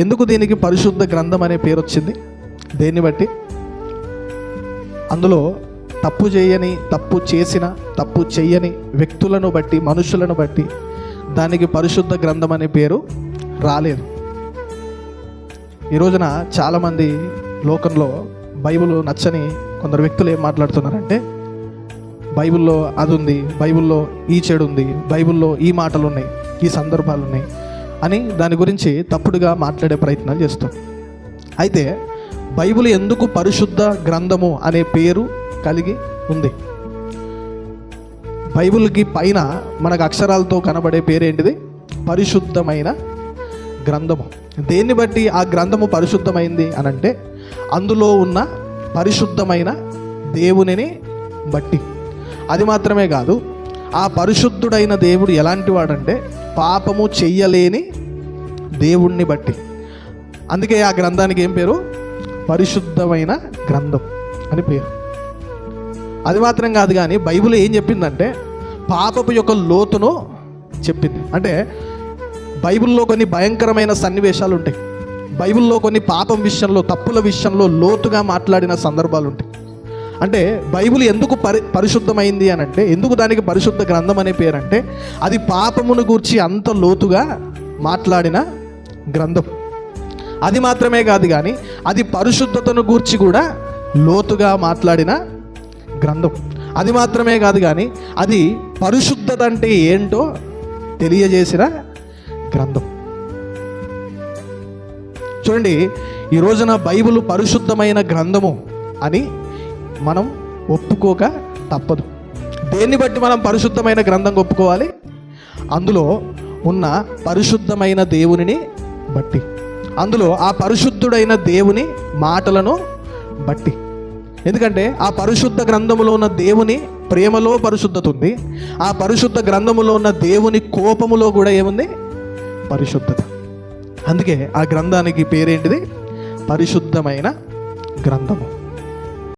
ఎందుకు దీనికి పరిశుద్ధ గ్రంథం అనే పేరు వచ్చింది? దేన్ని బట్టి? అందులో తప్పు చేయని తప్పు చేసిన తప్పు చేయని వ్యక్తులను బట్టి మనుషులను బట్టి దానికి పరిశుద్ధ గ్రంథం అనే పేరు రాలేదు. ఈ రోజున చాలామంది లోకంలో బైబిల్ నచ్చని కొందరు వ్యక్తులు ఏం మాట్లాడుతున్నారంటే బైబిల్లో అది ఉంది బైబిల్లో ఈ చెడు ఉంది బైబిల్లో ఈ మాటలు ఉన్నాయి ఈ సందర్భాలు ఉన్నాయి. అని దాని గురించి తప్పుడుగా మాట్లాడే ప్రయత్నం చేస్తాం. అయితే బైబిల్ ఎందుకు పరిశుద్ధ గ్రంథము అనే పేరు కలిగి ఉంది? బైబిల్కి పైన మనకు అక్షరాలతో కనబడే పేరేంటిది పరిశుద్ధమైన గ్రంథము. దేన్ని బట్టి ఆ గ్రంథము పరిశుద్ధమైంది అని అంటే అందులో ఉన్న పరిశుద్ధమైన దేవునిని బట్టి. అది మాత్రమే కాదు ఆ పరిశుద్ధుడైన దేవుడు ఎలాంటి వాడంటే పాపము చెయ్యలేని దేవుణ్ణి బట్టి. అందుకే ఆ గ్రంథానికి ఏం పేరు? పరిశుద్ధమైన గ్రంథం అని పేరు. అది మాత్రం కాదు కానీ బైబిల్ ఏం చెప్పిందంటే పాపపు యొక్క లోతును చెప్పింది. అంటే బైబిల్లో కొన్ని భయంకరమైన సన్నివేశాలు ఉంటాయి బైబిల్లో కొన్ని పాపం విషయంలో తప్పుల విషయంలో లోతుగా మాట్లాడిన సందర్భాలు ఉంటాయి అంటే బైబిల్ ఎందుకు పరి పరిశుద్ధమైంది అని అంటే ఎందుకు దానికి పరిశుద్ధ గ్రంథం అనే పేరు అంటే అది పాపమును గూర్చి అంత లోతుగా మాట్లాడిన గ్రంథం. అది మాత్రమే కాదు కానీ అది పరిశుద్ధతను గూర్చి కూడా లోతుగా మాట్లాడిన గ్రంథం. అది మాత్రమే కాదు కానీ అది పరిశుద్ధత అంటే ఏంటో తెలియజేసిన గ్రంథం. చూడండి ఈ రోజున బైబిల్ పరిశుద్ధమైన గ్రంథము అని మనం ఒప్పుకోక తప్పదు. దేన్ని బట్టి మనం పరిశుద్ధమైన గ్రంథం ఒప్పుకోవాలి? అందులో ఉన్న పరిశుద్ధమైన దేవునిని బట్టి. అందులో ఆ పరిశుద్ధుడైన దేవుని మాటలను బట్టి. ఎందుకంటే ఆ పరిశుద్ధ గ్రంథములో ఉన్న దేవుని ప్రేమలో పరిశుద్ధత ఉంది. ఆ పరిశుద్ధ గ్రంథములో ఉన్న దేవుని కోపములో కూడా ఏముంది? పరిశుద్ధత. అందుకే ఆ గ్రంథానికి పేరేంటిది? పరిశుద్ధమైన గ్రంథము.